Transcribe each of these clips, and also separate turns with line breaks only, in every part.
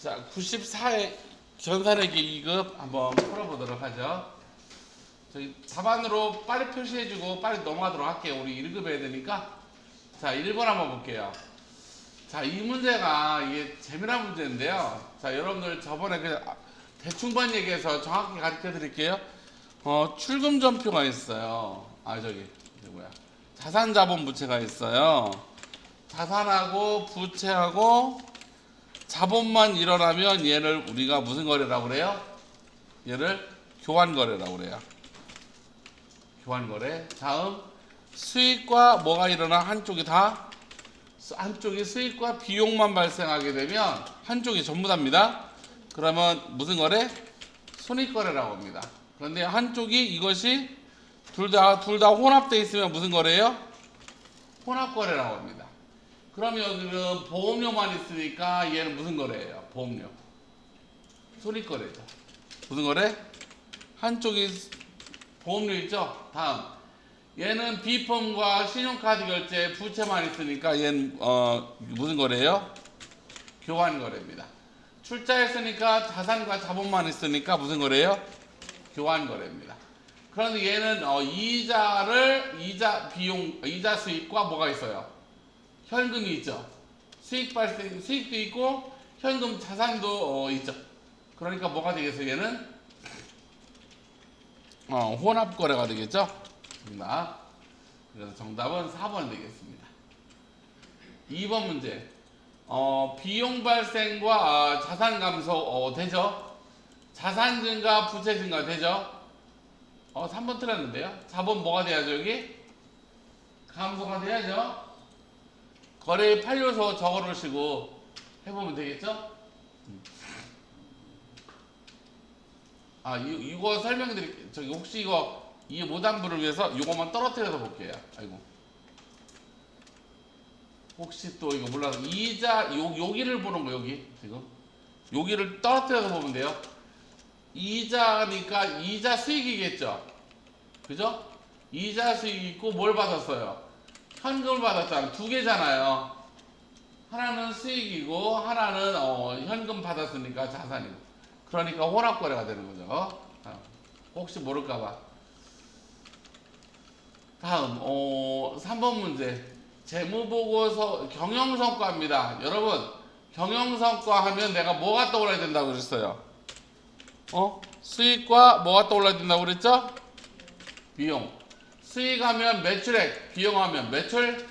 자, 94회 전산회계 2급 한번 풀어보도록 하죠. 저희 답안으로 빨리 표시해주고 빨리 넘어가도록 할게요. 우리 1급 해야 되니까. 자, 1번 한번 볼게요. 자, 이 문제가 이게 재미난 문제인데요. 자, 여러분들 저번에 그 대충 반 얘기해서 정확히 가르쳐 드릴게요. 어, 출금 전표가 있어요. 아, 저기, 뭐야. 자산 자본 부채가 있어요. 자산하고 부채하고 자본만 일어나면 얘를 우리가 무슨 거래라고 그래요? 얘를 교환 거래라고 그래요. 교환 거래. 다음 수익과 뭐가 일어나 한쪽이 다 한쪽이 수익과 비용만 발생하게 되면 한쪽이 전부 답니다. 그러면 무슨 거래? 손익 거래라고 합니다. 그런데 한쪽이 이것이 둘 다 둘 다 혼합돼 있으면 무슨 거래예요? 혼합 거래라고 합니다. 그럼 여기는 보험료만 있으니까 얘는 무슨 거래예요? 보험료. 손익 거래죠. 무슨 거래? 한쪽이 보험료 있죠? 다음. 얘는 비펌과 신용카드 결제 부채만 있으니까 얘는 어 무슨 거래예요? 교환 거래입니다. 출자했으니까 자산과 자본만 있으니까 무슨 거래예요? 교환 거래입니다. 그런데 얘는 어, 이자를 이자 비용 이자 수익과 뭐가 있어요? 현금이 있죠. 수익 발생 수익도 있고 현금 자산도 어, 있죠. 그러니까 뭐가 되겠어요? 얘는 어, 혼합 거래가 되겠죠. 정답. 그래서 정답은 4번 되겠습니다. 2번 문제. 어, 비용 발생과 아, 자산 감소 어, 되죠? 자산 증가, 부채 증가 되죠? 어, 3번 틀렸는데요. 4번 뭐가 돼야죠, 여기? 감소가 돼야죠. 거래 8요소 적어 놓으시고 해보면 되겠죠? 음. 아, 이, 이거 설명드릴게요. 저기 혹시 이거 못한 분을 위해서 이거만 떨어뜨려서 볼게요. 아이고. 혹시 또 이거 몰라서 이자 요 여기를 보는 거 여기 지금 여기를 떨어뜨려서 보면 돼요. 이자니까 이자 수익이겠죠. 그죠? 이자 수익 있고 뭘 받았어요? 현금을 받았잖아. 두 개잖아요. 하나는 수익이고 하나는 어, 현금 받았으니까 자산이고. 그러니까 혼합 거래가 되는 거죠. 자, 혹시 모를까봐. 다음 어, 3번 문제. 재무보고서 경영성과입니다. 여러분 경영성과 하면 내가 뭐가 떠올라야 된다고 그랬어요? 어? 수익과 뭐가 떠올라야 된다고 그랬죠? 비용. 수익하면 매출액, 비용하면 매출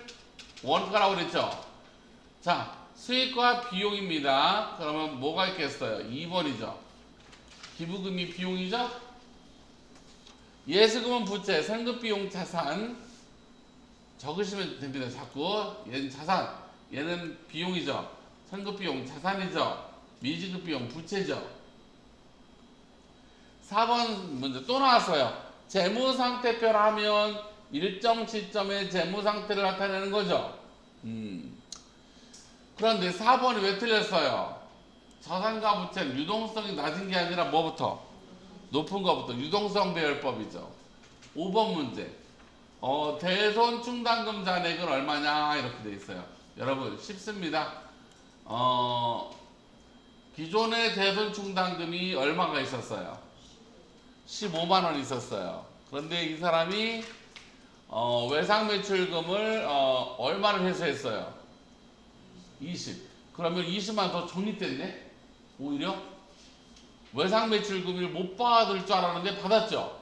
원가라고 그랬죠? 자, 수익과 비용입니다. 그러면 뭐가 있겠어요? 2번이죠. 기부금이 비용이죠? 예수금은 부채, 상급 비용 자산. 적으시면 됩니다. 자꾸. 얘는 자산, 얘는 비용이죠. 상급 비용 자산이죠. 미지급 비용 부채죠. 4번 문제 또 나왔어요. 재무상태표를 하면 일정 시점의 재무상태를 나타내는 거죠. 음. 그런데 4번이 왜 틀렸어요? 자산과 부채는 유동성이 낮은 게 아니라 뭐부터? 높은 거부터 유동성 배열법이죠. 5번 문제. 어, 대손 충당금 잔액은 얼마냐 이렇게 돼 있어요. 여러분 쉽습니다. 어, 기존의 대손 충당금이 얼마가 있었어요? 15만 원 있었어요. 그런데 이 사람이 어, 외상 매출금을 어, 얼마를 회수했어요? 20. 그러면 20만 더 적립됐네? 오히려 외상 매출금을 못 받을 줄 알았는데 받았죠.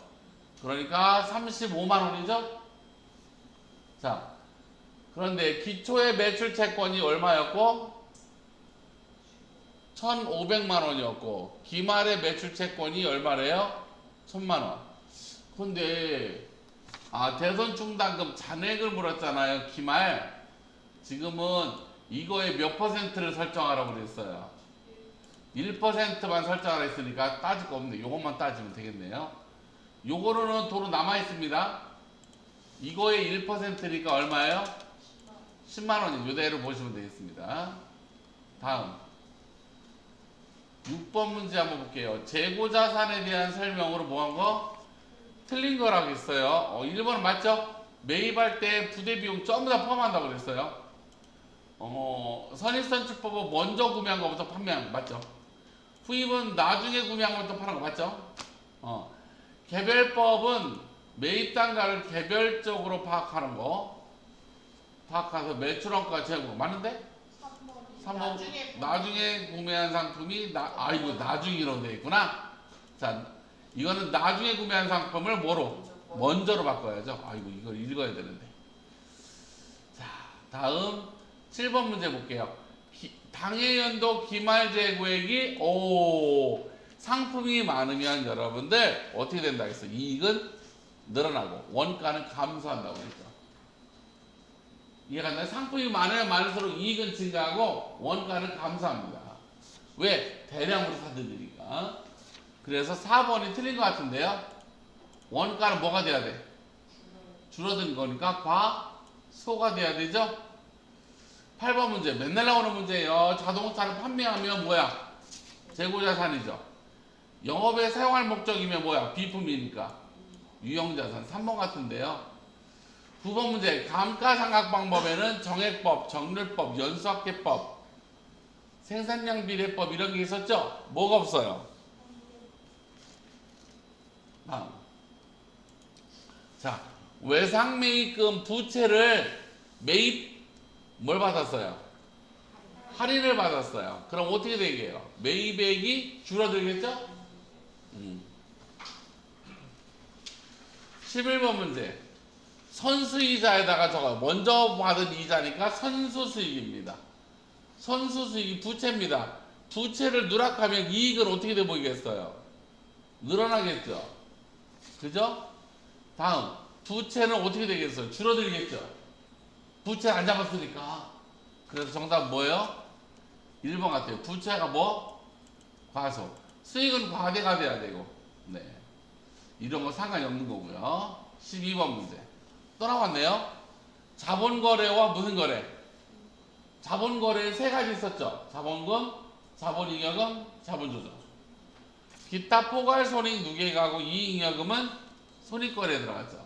그러니까 35만 원이죠. 자, 그런데 기초의 매출 채권이 얼마였고 1,500만 원이었고 기말의 매출 채권이 얼마래요? 1,000만 원. 근데 아 대선 충당금 잔액을 물었잖아요. 기말. 지금은 이거에 몇 퍼센트를 설정하라고 그랬어요. 1%만 설정하라 했으니까 따질 거 없는데 요것만 따지면 되겠네요. 요거로는 도로 남아 있습니다. 이거의 1%니까 얼마예요? 10만 원이 요대로 보시면 되겠습니다. 다음 6번 문제 한번 볼게요. 재고 자산에 대한 설명으로 뭐 한 거? 틀린 거라고 있어요. 어, 1번은 맞죠? 매입할 때 부대 비용 전부 다 포함한다고 그랬어요. 어, 선입선출법은 먼저 구매한 것부터 판매한 거 맞죠? 후입은 나중에 구매한 것부터 파는 거 맞죠? 어, 개별법은 매입 단가를 개별적으로 파악하는 거 파악해서 매출원가 재고 맞는데?
3번이
3번
나중에
나중에 구매한 상품이 나 아이고 나중이로 되어 있구나. 자 이거는 나중에 구매한 상품을 뭐로 먼저로 바꿔야죠. 아이고 이걸 읽어야 되는데. 자 다음 7번 문제 볼게요. 기- 당해 연도 기말 재고액이 오 상품이 많으면 여러분들 어떻게 된다 했어? 이익은 늘어나고 원가는 감소한다고 했죠. 이해가? 상품이 많으면 많을수록 이익은 증가하고 원가는 감소합니다. 왜? 대량으로 사들으니까. 그래서 4번이 틀린 것 같은데요. 원가는 뭐가 돼야 돼? 줄어드는 거니까 과소가 돼야 되죠? 8번 문제. 맨날 나오는 문제예요. 자동차를 판매하면 뭐야? 재고자산이죠. 영업에 사용할 목적이면 뭐야? 비품이니까. 유형자산. 3번 같은데요. 9번 문제 감가상각 방법에는 정액법, 정률법, 연수학계법, 생산량 비례법 이런 게 있었죠? 뭐가 없어요? 다음. 자, 외상 매입금 부채를 매입 뭘 받았어요? 할인을 받았어요. 그럼 어떻게 되게요? 매입액이 줄어들겠죠? 음. 11번 문제. 선수 이자에다가 저거 먼저 받은 이자니까 선수 수익입니다. 선수 수익이 부채입니다. 부채를 누락하면 이익은 어떻게 돼 보이겠어요? 늘어나겠죠. 그죠? 다음 부채는 어떻게 되겠어요? 줄어들겠죠. 부채 안 잡았으니까. 그래서 정답 뭐예요? 1번 같아요. 부채가 뭐? 과소. 수익은 과대가 돼야 되고. 네. 이런 거 상관이 없는 거고요. 12번 문제. 또 나왔네요. 자본 거래와 무슨 거래? 자본 거래 세 가지 있었죠. 자본금, 자본잉여금, 자본조정. 기타 포괄 손익 누계가고 이잉여금은 손익거래에 들어갔죠.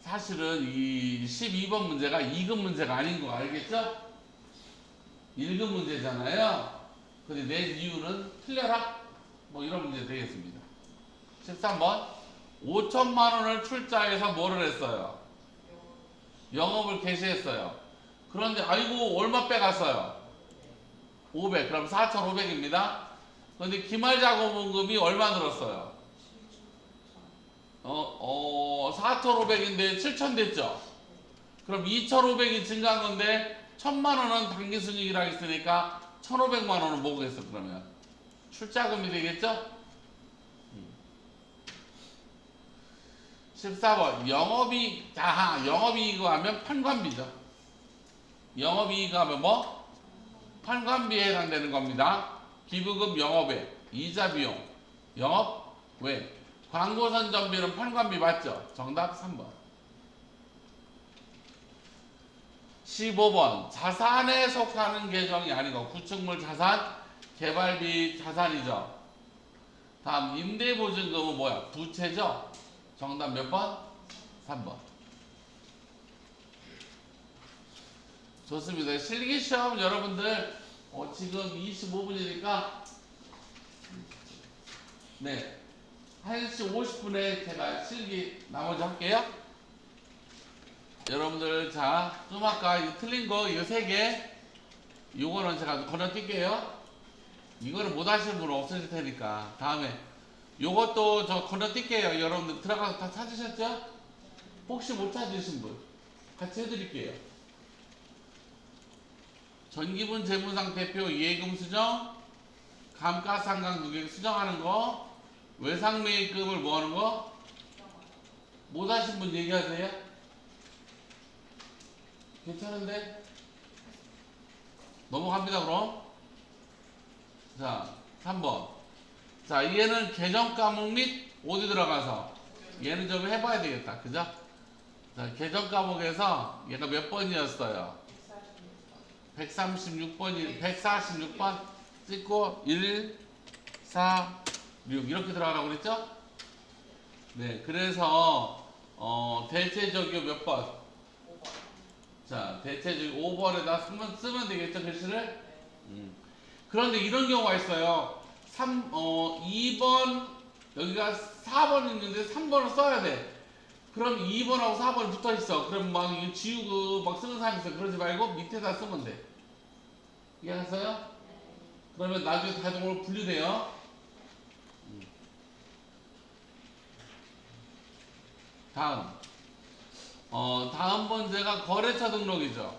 사실은 이 12번 문제가 2급 문제가 아닌 거 알겠죠? 1급 문제잖아요. 근데 내 이유는 틀려라? 뭐 이런 문제 되겠습니다. 13번 5천만 원을 출자해서 뭐를 했어요? 영업을 개시했어요. 그런데 아이고 얼마 빼갔어요? 500 그럼 4,500입니다. 그런데 기말 작업원금이 얼마 늘었어요? 어, 어 4,500인데 7,000 됐죠? 그럼 2,500이 증가한 건데 1,000만 원은 단기 순이익이라 했으니까 1,500만 원은 뭐겠어 그러면? 출자금이 되겠죠? 14번 영업이익 자 영업이익 하면 판관비죠 영업이익 하면 뭐? 판관비에 해당되는 겁니다 기부금 영업에 이자 비용 영업 왜? 광고 선전비는 판관비 맞죠? 정답 3번 15번 자산에 속하는 계정이 아니고 구축물 자산 개발비 자산이죠 다음 임대보증금은 뭐야? 부채죠? 정답 몇 번? 3번. 좋습니다. 실기 시험 여러분들 어, 지금 25분이니까 네 1시 50분에 제가 실기 나머지 할게요. 여러분들 자, 좀 아까 이거 틀린 거 이거 세 개, 요거는 제가 건너뛸게요. 이거는 못 하시는 분 없으실 테니까 다음에 요것도 저 건너뛸게요. 여러분들 들어가서 다 찾으셨죠? 혹시 못 찾으신 분 같이 해드릴게요. 전기분 재무상태표 예금 수정, 감가상각 누계 수정하는 거, 외상매입금을 뭐 하는 거? 못 하신 분 얘기하세요? 괜찮은데? 넘어갑니다 그럼. 자, 3번. 자, 얘는 계정 과목 및 어디 들어가서 얘는 좀 해봐야 되겠다. 그죠? 자, 계정 과목에서 얘가 몇 번이었어요? 136번이 146번 찍고 1, 4, 6 이렇게 들어가라고 그랬죠? 네, 그래서 어, 대체 적용 몇 번? 자, 대체적 5번에다 쓰면, 쓰면 되겠죠, 글씨를? 음. 그런데 이런 경우가 있어요. 3, 어, 2번, 여기가 4번 있는데 3번을 써야 돼. 그럼 2번하고 4번이 붙어 있어. 그럼 막 이거 지우고 막 쓰는 사람이 있어. 그러지 말고 밑에다 쓰면 돼. 이해하셨어요? 그러면 나중에 자동으로 분류돼요. 음. 다음. 어, 다음 번째가 거래처 등록이죠.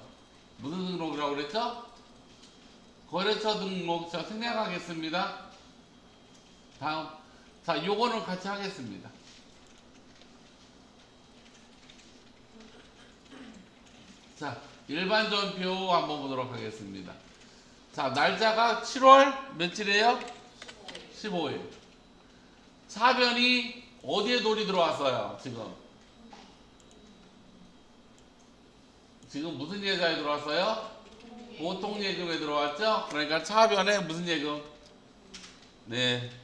무슨 등록이라고 그랬죠? 거래처 등록 자 생략하겠습니다. 다음. 자, 요거는 같이 하겠습니다. 자, 일반 전표 한번 보도록 하겠습니다. 자, 날짜가 7월 며칠이에요? 15일. 차변이 어디에 돌이 들어왔어요, 지금? 지금 무슨 예자에 들어왔어요? 보통 예금에 들어왔죠? 그러니까 차변에 무슨 예금? 네.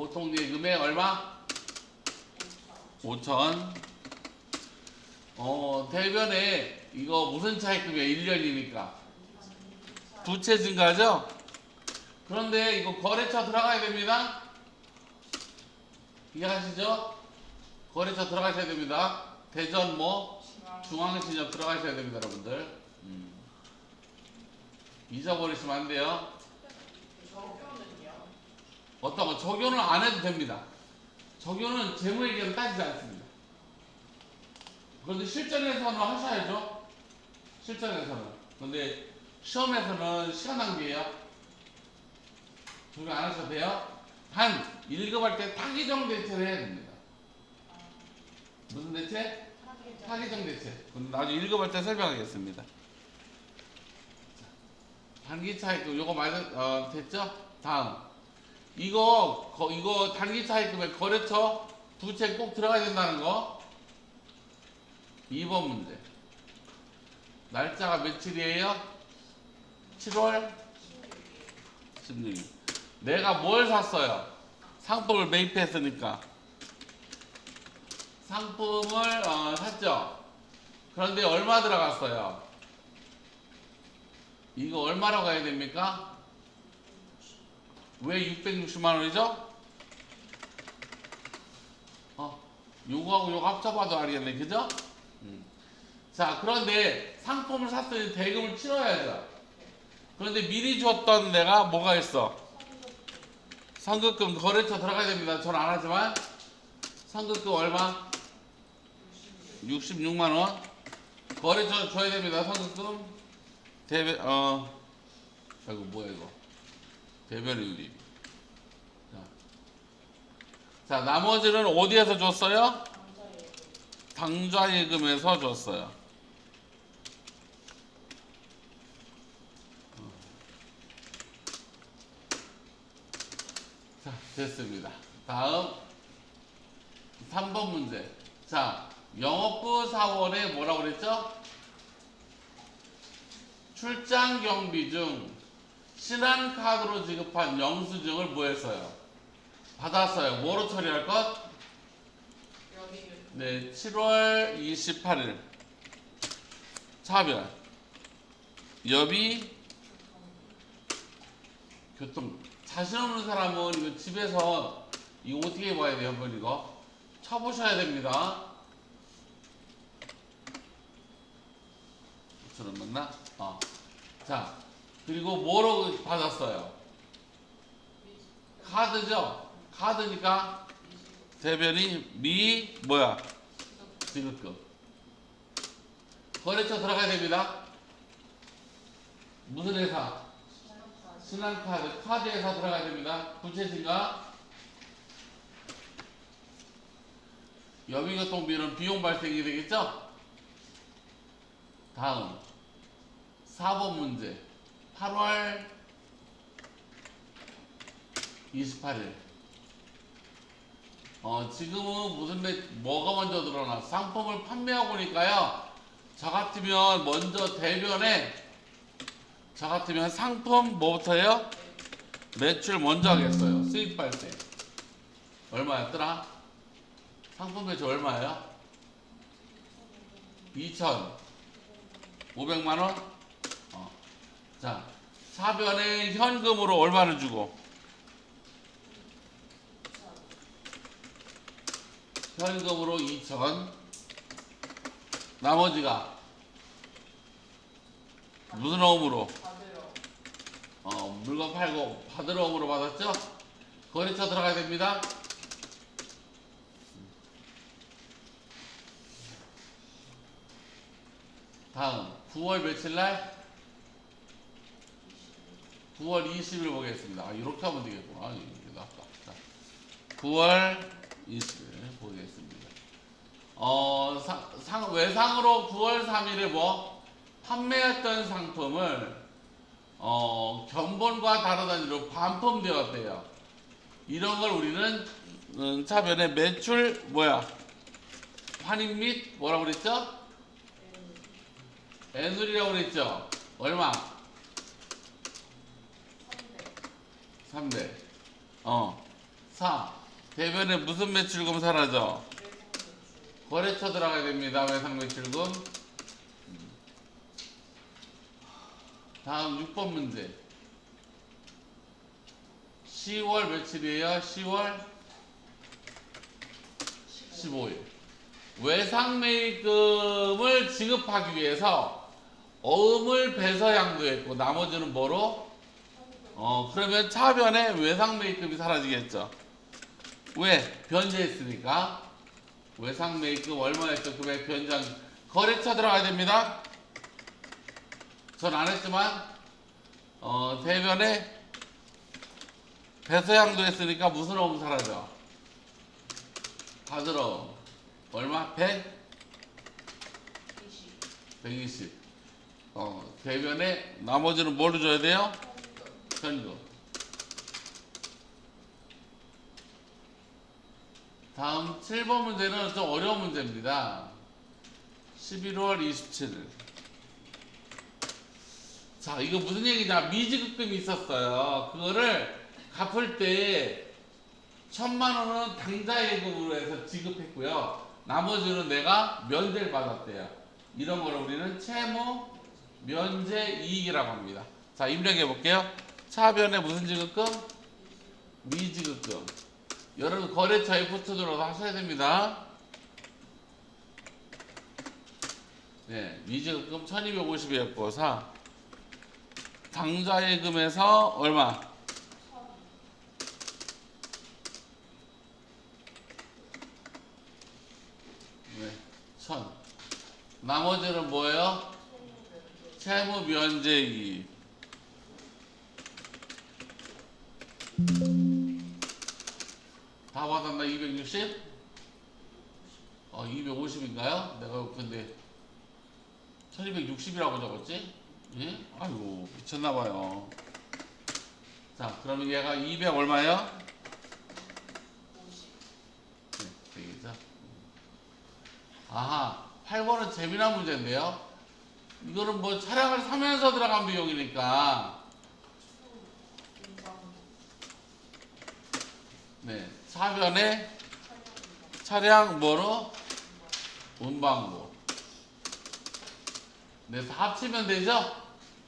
보통 예금에 얼마? 5천. 어, 대변에 이거 무슨 차입금이에요? 1년이니까. 부채 증가죠? 그런데 이거 거래처 들어가야 됩니다. 이해하시죠? 거래처 들어가셔야 됩니다. 대전 뭐 중앙시장 들어가셔야 됩니다, 여러분들. 음. 잊어버리시면 안 돼요. 어떤 거 적용을 안 해도 됩니다. 적용은 재무회계는 따지지 않습니다. 그런데 실전에서는 하셔야죠. 실전에서는. 근데 시험에서는 시간 낭비예요. 적용 안 하셔도 돼요. 단 1급할 때 타기정 대체를 해야 됩니다. 무슨 대체? 타기정 대체. 그럼 나중에 1급할 때 설명하겠습니다. 단기 차익금 요거 말 어, 됐죠? 다음. 이거 거, 이거 단기 차익금에 거래처 부채 꼭 들어가야 된다는 거. 2번 문제. 날짜가 며칠이에요? 7월 16일. 내가 뭘 샀어요? 상품을 매입했으니까. 상품을 어, 샀죠. 그런데 얼마 들어갔어요? 이거 얼마라고 해야 됩니까? 왜 660만 원이죠? 어, 요거하고 요거 합쳐봐도 알겠네, 그죠? 음. 자, 그런데 상품을 샀더니 대금을 치러야죠. 그런데 미리 줬던 내가 뭐가 있어? 선급금 거래처 들어가야 됩니다. 전 안 하지만 선급금 얼마? 66만 원. 거래처 줘야 됩니다. 선급금 대변 어 아이고 뭐야 이거 대변인리 자, 자 나머지는 어디에서 줬어요? 당좌예금에서 줬어요. 자, 됐습니다. 다음 3번 문제. 자, 영업부 사원에 뭐라고 그랬죠? 출장 경비 중 신한 카드로 지급한 영수증을 뭐 했어요? 받았어요. 뭐로 처리할 것? 네, 7월 28일 차별 여비 교통 자신 없는 사람은 이거 집에서 이거 어떻게 봐야 돼요, 한번 이거 쳐보셔야 됩니다. 저는 맞나? 어. 자, 그리고 뭐로 받았어요? 카드죠? 카드니까 대변이 미 뭐야? 지급금. 거래처 들어가야 됩니다. 무슨 회사? 신한카드 카드 회사 들어가야 됩니다. 부채신가? 여비교통비는 비용 발생이 되겠죠? 다음 4번 문제 8월 28일 어, 지금은 무슨 매, 뭐가 먼저 드러나? 상품을 판매하고 보니까요. 저 같으면 먼저 대변에 저 같으면 상품 뭐부터요? 매출 먼저 하겠어요. 수입 발생. 얼마였더라? 상품 매출 얼마예요? 2천 500만 원? 어. 자, 차변에 현금으로 얼마를 주고? 현금으로 2천 나머지가 무슨 어음으로? 어, 물건 팔고 받으러 어음으로 받았죠? 거래처 들어가야 됩니다. 다음 9월 며칠 날? 9월 20일 보겠습니다. 아, 이렇게 하면 되겠구나. 아, 이게 낫다. 자, 9월 20일 보겠습니다. 어, 상, 상- 외상으로 9월 3일에 뭐 판매했던 상품을 어, 견본과 다르다는 이유로 반품되었대요. 이런 걸 우리는 음, 차변에 매출 뭐야? 환입 및 뭐라고 그랬죠? 애누리라고 그랬죠? 얼마? 3대. 어. 4. 대변에 무슨 매출금 사라져? 거래처 들어가야 됩니다. 외상 매출금. 음. 다음 6번 문제. 10월 며칠이에요? 10월 15일. 외상 매입금을 지급하기 위해서 어음을 배서 양도했고 나머지는 뭐로? 어 그러면 차변에 외상 매입금이 사라지겠죠. 왜? 변제했으니까. 외상 매입금 얼마였죠? 금액 변장 거래처 들어가야 됩니다. 전 안 했지만 어 대변에 배서 양도 했으니까 무슨 어음 사라져? 받으러 얼마? 100? 120. 어, 대변에 나머지는 뭐로 줘야 돼요? 현금. 다음 7번 문제는 좀 어려운 문제입니다. 11월 27일. 자, 이거 무슨 얘기냐? 미지급금이 있었어요. 그거를 갚을 때 천만 원은 당좌 예금으로 해서 지급했고요. 나머지는 내가 면제를 받았대요. 이런 걸 우리는 채무 면제 이익이라고 합니다. 자, 입력해 볼게요. 차변에 무슨 지급금? 미지급금. 여러분 거래처 F2 들어서 하셔야 됩니다. 네, 미지급금 1250이었고 4. 당좌 예금에서 얼마? 네, 천. 나머지는 뭐예요? 채무 면제 이익. 다 받았나 260? 어 250인가요? 내가 근데 1260이라고 적었지? 예? 아이고 미쳤나봐요 자 그러면 얘가 200 얼마예요? 네, 되겠죠? 아하 8번은 재미난 문제인데요 이거는 뭐 차량을 사면서 들어간 비용이니까 네 차변에 차량 뭐로? 운방부 네, 다 합치면 되죠?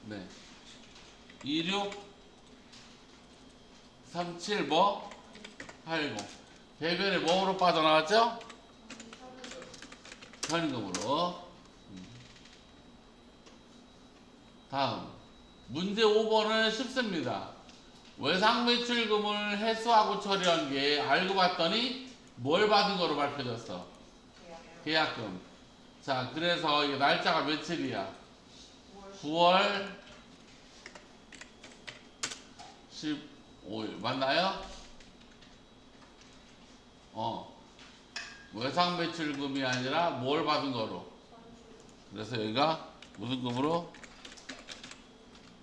네. 26 37 뭐? 80 대변에 뭐로 빠져나왔죠? 현금으로 음. 다음 문제 5번은 쉽습니다 외상 매출금을 회수하고 처리한 게 알고 봤더니 뭘 받은 거로 밝혀졌어? 계약금. 자, 그래서 이게 날짜가 며칠이야? 9월 15일. 맞나요? 어. 외상 매출금이 아니라 뭘 받은 거로. 그래서 여기가 무슨 금으로?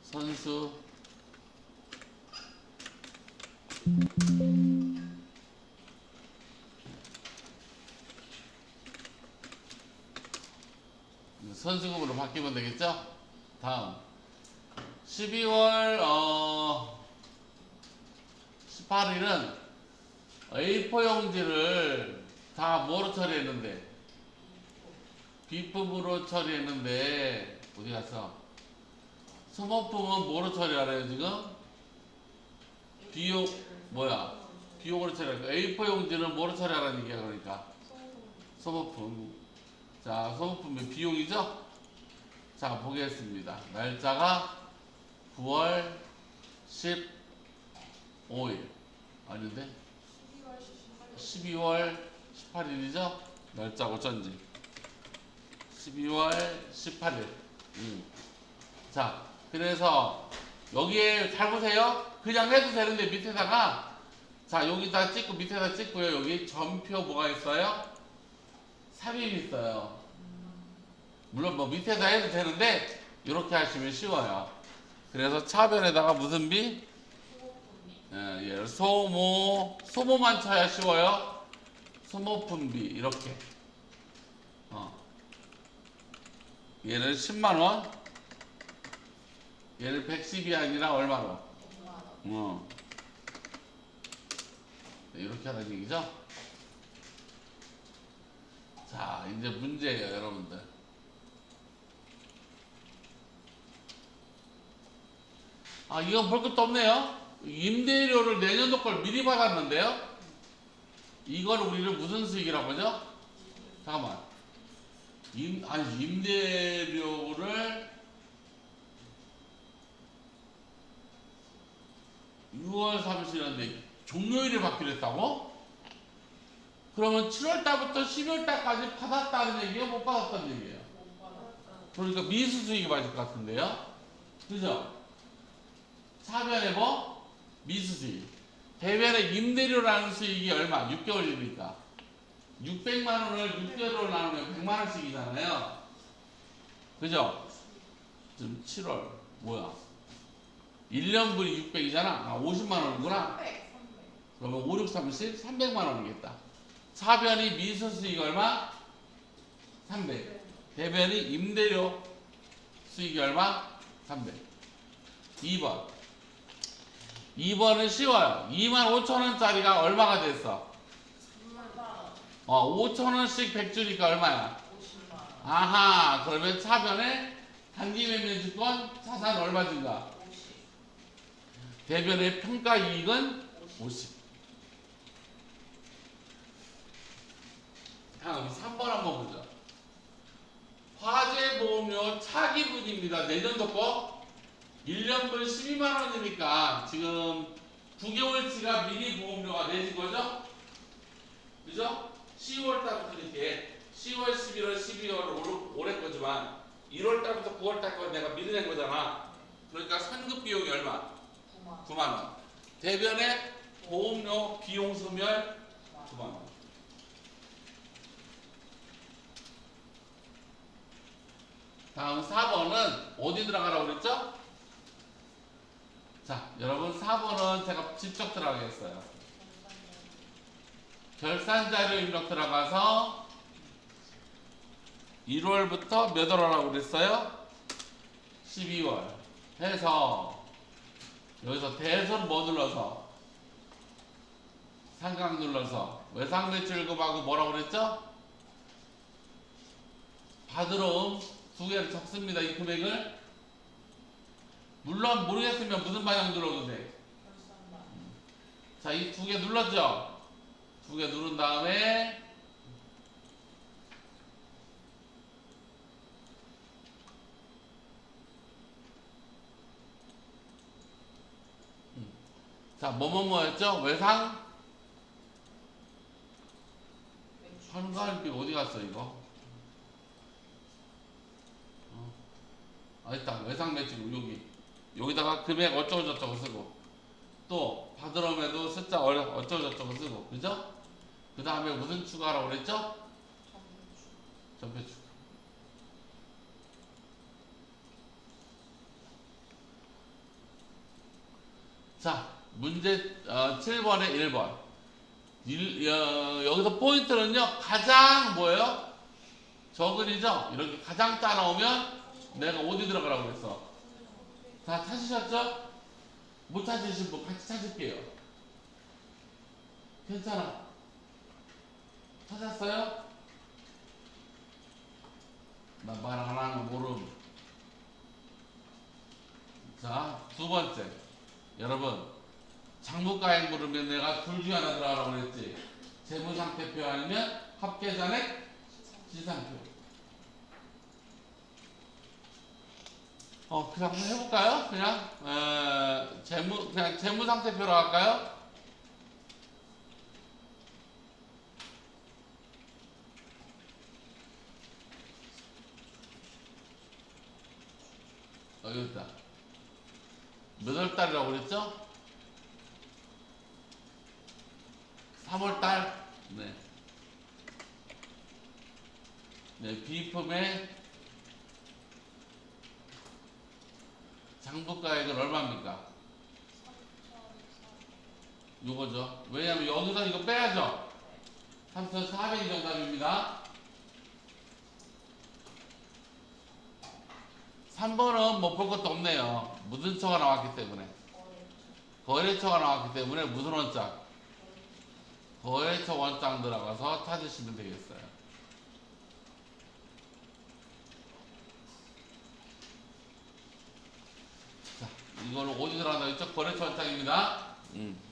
선수 선수금으로 바뀌면 되겠죠? 다음 12월 어 18일은 A4 용지를 다 뭐로 처리했는데 비법으로 처리했는데 어디 갔어? 소모품은 뭐로 처리하래요 지금? 비용 뭐야? 비용으로 처리할 거 A4 용지는 뭐로 처리하라는 얘기야 그러니까. 소모품. 자 소모품의 비용이죠? 자 보겠습니다. 날짜가 9월 15일. 아닌데? 12월 18일이죠? 날짜 어쩐지. 12월 18일. 음. 자 그래서 여기에 잘 보세요 그냥 해도 되는데 밑에다가 자 여기다 찍고 밑에다 찍고요 여기 전표 뭐가 있어요? 삽입 있어요 물론 뭐 밑에다 해도 되는데 이렇게 하시면 쉬워요 그래서 차변에다가 무슨 비? 예, 예, 소모 소모만 쳐야 쉬워요. 소모품비 이렇게. 어. 얘는 10만 원. 얘는 110이 아니라 얼마로? 어. 네, 이렇게 하는 얘기죠. 자, 이제 문제예요, 여러분들. 아, 이건 볼 것도 없네요. 임대료를 내년도 걸 미리 받았는데요. 이걸 우리는 무슨 수익이라고 하죠? 잠깐만. 임, 아니, 임대료를 6월 30일인데 종료일에 받기로 했다고? 그러면 7월 달부터 12월 달까지 받았다는 얘기예요? 못 받았다는 얘기예요? 그러니까 미수 수익이 맞을 것 같은데요? 그죠? 차변에 뭐? 미수 수익. 대변에 임대료라는 수익이 얼마? 6개월이니까. 600만 원을 6개월로 나누면 100만 원씩이잖아요. 그죠? 지금 7월 뭐야? 1년분이 600이잖아. 아, 50만 원이구나.
300, 300.
그러면 5, 6, 30, 300만 원이겠다. 차변이 미수 수익 얼마? 300. 대변이 임대료 수익이 얼마? 300. 2번. 2번은 쉬워요. 2만 5천 원짜리가 얼마가 됐어?
3만 원.
어, 5천 원씩 100주니까 얼마야?
50만 원.
아하, 그러면 차변에 단기 매매 주권 자산 얼마 준다?
50.
대변의 평가 이익은 50. 다음 3번 한번 보자. 화재 보험료 차기분입니다. 내년도 거 1년분 12만 원이니까 지금 9개월치가 미리 보험료가 내진 거죠? 그죠? 10월 달부터 이렇게 10월, 11월, 12월 올해 거지만 1월 달부터 9월 달까지 내가 미리 낸 거잖아. 그러니까 상급 비용이 얼마?
9만
9만 원. 대변에 보험료 비용 소멸 9만 원. 다음 4번은 어디 들어가라고 그랬죠? 자, 여러분 4번은 제가 직접 들어가겠어요. 결산 자료 입력 들어가서 1월부터 몇 월하라고 그랬어요? 12월 해서 여기서 대선 뭐 눌러서 상강 눌러서 외상 매출 금하고 뭐라고 그랬죠? 받으러 음두 개를 적습니다. 이 금액을 물론 모르겠으면 무슨 방향 눌러도 돼. 자, 이 두 개 눌렀죠? 두 개 누른 다음에 음. 자, 뭐뭐뭐였죠? 외상
매출.
한가할비 어디 갔어 이거? 어. 아 있다 외상 매출 여기 여기다가 금액 어쩌고 저쩌고 쓰고 또 받으러면도 숫자 얼- 어쩌고 저쩌고 쓰고 그죠? 그 다음에 무슨 추가라고 그랬죠? 전표 추가 자 문제 어, 7번에 1번 일, 어, 여기서 포인트는요 가장 뭐예요? 적은이죠? 이렇게 가장 따라오면 내가 어디 들어가라고 그랬어? 다 찾으셨죠? 못 찾으신 분 같이 찾을게요. 괜찮아. 찾았어요? 나말거 모름. 자, 두 번째. 여러분, 장부가액 물으면 내가 둘 중에 하나 들어가라고 그랬지. 재무상태표 아니면 합계잔액 지상표. 어, 그냥 한번 해볼까요? 그냥, 에, 재무, 그냥 재무상태표로 할까요? 어, 여기 있다. 몇월 달이라고 그랬죠? 3월 달? 네. 네, 비품의 장부가액은 얼마입니까? 요거죠. 왜냐면 여기서 이거 빼야죠. 3,400이 정답입니다. 3번은 못 볼 것도 없네요. 무슨 처가 나왔기 때문에. 거래처가 나왔기 때문에 무슨 원장? 거래처 원장 들어가서 찾으시면 되겠어요. 자, 이거는 어디 들어간다 했죠? 거래처 원장입니다. 음.